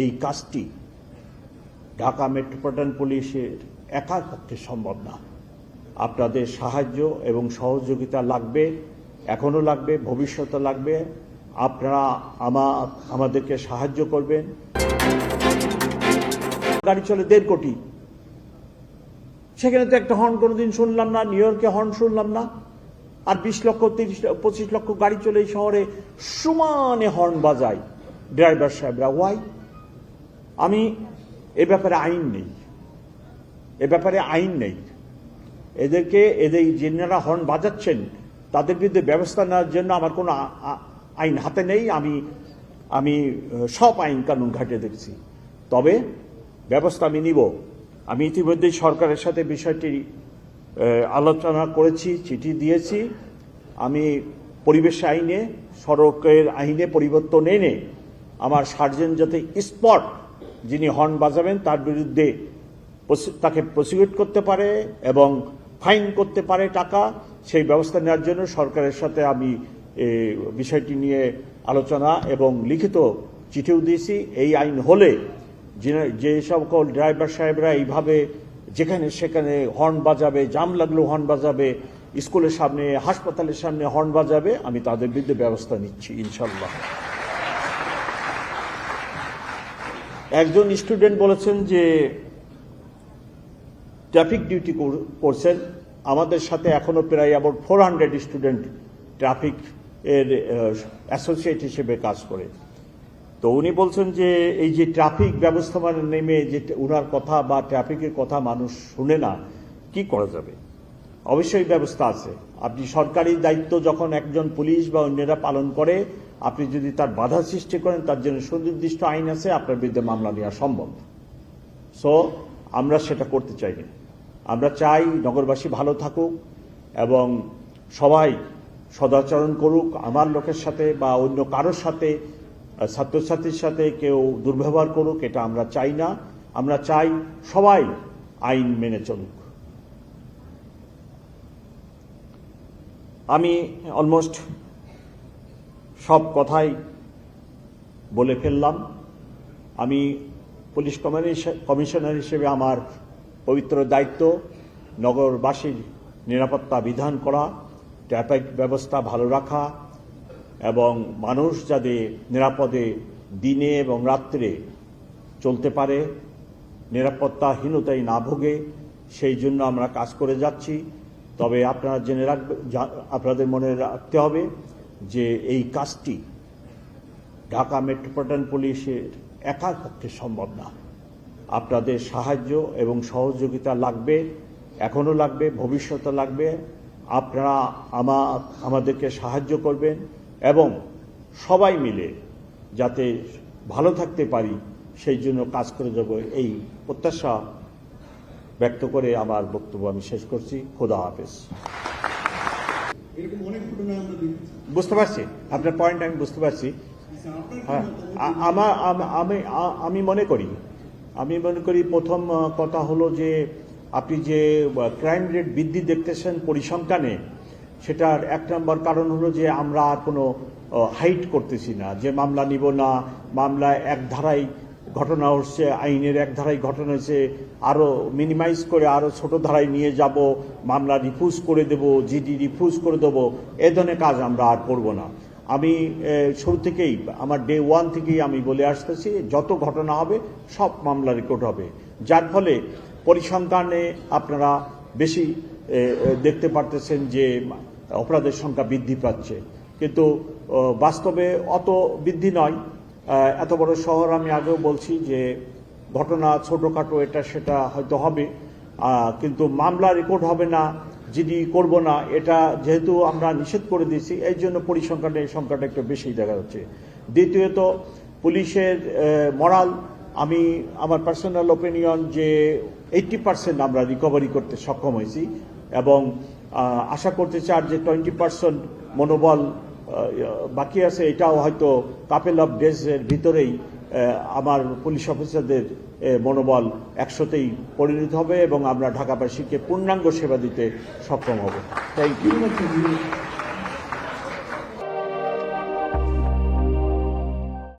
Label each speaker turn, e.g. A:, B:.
A: এই কাজটি ঢাকা মেট্রোপলিটন পুলিশের একার পক্ষে সম্ভব না। আপনাদের সাহায্য এবং সহযোগিতা লাগবে, এখনও লাগবে, ভবিষ্যতে লাগবে। আপনারা আমার আমাদেরকে সাহায্য করবেন। গাড়ি চলে দেড় কোটি। সেখানে তো একটা হর্ন কোনোদিন শুনলাম না, নিউ ইয়র্কে হর্ন শুনলাম না। আর বিশ লক্ষ, তিরিশ, পঁচিশ লক্ষ গাড়ি চলে এই শহরে সমানে হর্ন বাজায়। ড্রাইভার সাহেবরা ওয়াই আমি এ ব্যাপারে আইন নেই। এ ব্যাপারে আইন নেই। এদেরকে, এদের যিনারা হর্ন বাজাচ্ছেন, তাদের বিরুদ্ধে ব্যবস্থা নেওয়ার জন্য আমার কোনো আইন হাতে নেই। আমি আমি সব আইন কানুন ঘাটে দেখছি। তবে ব্যবস্থা আমি নিব। আমি ইতিমধ্যেই সরকারের সাথে বিষয়টি আলোচনা করেছি, চিঠি দিয়েছি। আমি পরিবেশ আইনে, সড়কের আইনে পরিবর্তন এনে আমার সার্জেন যাতে স্পট যিনি হর্ন বাজাবেন, তার বিরুদ্ধে তাকে প্রসিকিউট করতে পারে এবং ফাইন করতে পারে টাকা। সেই ব্যবস্থা নেওয়ার জন্য সরকারের সাথে আমি বিষয়টি নিয়ে আলোচনা এবং লিখিত চিঠিও দিয়েছি। এই আইন হলে যে- সকল ড্রাইভার সাহেবরা এইভাবে যেখানে সেখানে হর্ন বাজাবে জাম লাগলেও হর্ন বাজাবে, স্কুলের সামনে, হাসপাতালের সামনে হর্ন বাজাবে, আমি তাদের বিরুদ্ধে ব্যবস্থা নিচ্ছি ইনশাল্লাহ একজন স্টুডেন্ট বলেছেন যে, ট্রাফিক ডিউটি করছেন। আমাদের সাথে এখনও প্রায় about four hundred student traffic এর অ্যাসোসিয়েট হিসেবে কাজ করে। তো উনি বলছেন যে, এই যে ট্রাফিক ব্যবস্থাপনা নেমে যে উনার কথা বা ট্রাফিকের কথা মানুষ শুনে না, কি করা যাবে? অবশ্যই ব্যবস্থা আছে। আপনি সরকারি দায়িত্ব যখন একজন পুলিশ বা অন্যরা পালন করে, আপনি যদি তার বাধা সৃষ্টি করেন, তার জন্য সুনির্দিষ্ট আইন আছে, আপনার বিরুদ্ধে মামলা নেওয়া সম্ভব। সো আমরা সেটা করতে চাই না আমরা চাই নগরবাসী ভালো থাকুক এবং সবাই সদাচরণ করুক। আমার লোকের সাথে বা অন্য কারোর সাথে ছাত্রছাত্রীর সাথে কেউ দুর্ব্যবহার করুক, এটা আমরা চাই না। আমরা চাই সবাই আইন মেনে চলুক। আমি অলমোস্ট সব কথাই বলে ফেললাম। আমি পুলিশ কমিশনার- হিসেবে আমার পবিত্র দায়িত্ব নগরবাসীর নিরাপত্তা বিধান করা, ট্রাফিক ব্যবস্থা ভালো রাখা এবং মানুষ যাতে নিরাপদে দিনে এবং রাত্রে চলতে পারে, নিরাপত্তাহীনতায় না ভোগে, সেই জন্য আমরা কাজ করে যাচ্ছি। তবে আপনারা জেনে রাখবে আপনাদের মনে রাখতে হবে যে এই কাজটি ঢাকা মেট্রোপলিটন পুলিশের একার পক্ষে সম্ভব না। আপনাদের সাহায্য এবং সহযোগিতা লাগবে, এখনও লাগবে, ভবিষ্যতে লাগবে। আপনারা আমা, আমাদেরকে সাহায্য করবেন এবং সবাই মিলে যাতে ভালো থাকতে পারি, সেই জন্য কাজ করে যাব এই প্রত্যাশা ব্যক্ত করে আমার বক্তব্য আমি শেষ করছি। খোদা হাফেজ। বুঝতে পারছি? আপনার পয়েন্ট আমি বুঝতে পারছি।
B: আচ্ছা,
A: হ্যাঁ আমার আমি আমি মনে করি আমি মনে করি প্রথম কথা হলো যে আপনি যে ক্রাইম রেট বৃদ্ধি দেখতেছেন পরিসংখ্যানে সেটার এক নম্বর কারণ হলো যে আমরা আর কোনো হাইট করতেছি না যে মামলা নিব না মামলা এক ধারায় ঘটনা হচ্ছে, আইনের এক ধারায় ঘটনা হচ্ছে আরও মিনিমাইজ করে আরও ছোট ধারায় নিয়ে যাব, মামলা রিফিউজ করে দেব জিডি রিফিউজ করে দেবো, এ ধরনের কাজ আমরা আর করব না। আমি শুরু থেকেই, আমার ডে ওয়ান থেকেই আমি বলে আসতেছি, যত ঘটনা হবে, সব মামলা রেকর্ড হবে। যার ফলে পরিসংখ্যানে আপনারা বেশি দেখতে পারতেছেন যে, অপরাধের সংখ্যা বৃদ্ধি পাচ্ছে। কিন্তু বাস্তবে অত বৃদ্ধি নয়। এত বড় শহর আমি আগেও বলছি যে ঘটনা ছোটোখাটো, এটা সেটা হয়তো হবে কিন্তু মামলা রেকর্ড হবে না, জিডি করব না, এটা যেহেতু আমরা নিষেধ করে দিয়েছি এই জন্য পরিসংখ্যানে এই সংখ্যাটা একটু বেশি দেখা যাচ্ছে। দ্বিতীয়ত, পুলিশের মরাল, আমি আমার পার্সোনাল ওপিনিয়ন যে এইটটি পার্সেন্ট আমরা রিকভারি করতে সক্ষম হয়েছি এবং আশা করতে চার যে টোয়েন্টি পার্সেন্ট মনোবল বাকি আছে, এটাও হয়তো কাপেল অফ ডেজের ভিতরেই আমার পুলিশ অফিসারদের মনোবল একশোতেই পরিণত হবে এবং আমরা ঢাকাবাসীকে পূর্ণাঙ্গ সেবা দিতে সক্ষম হব। Thank you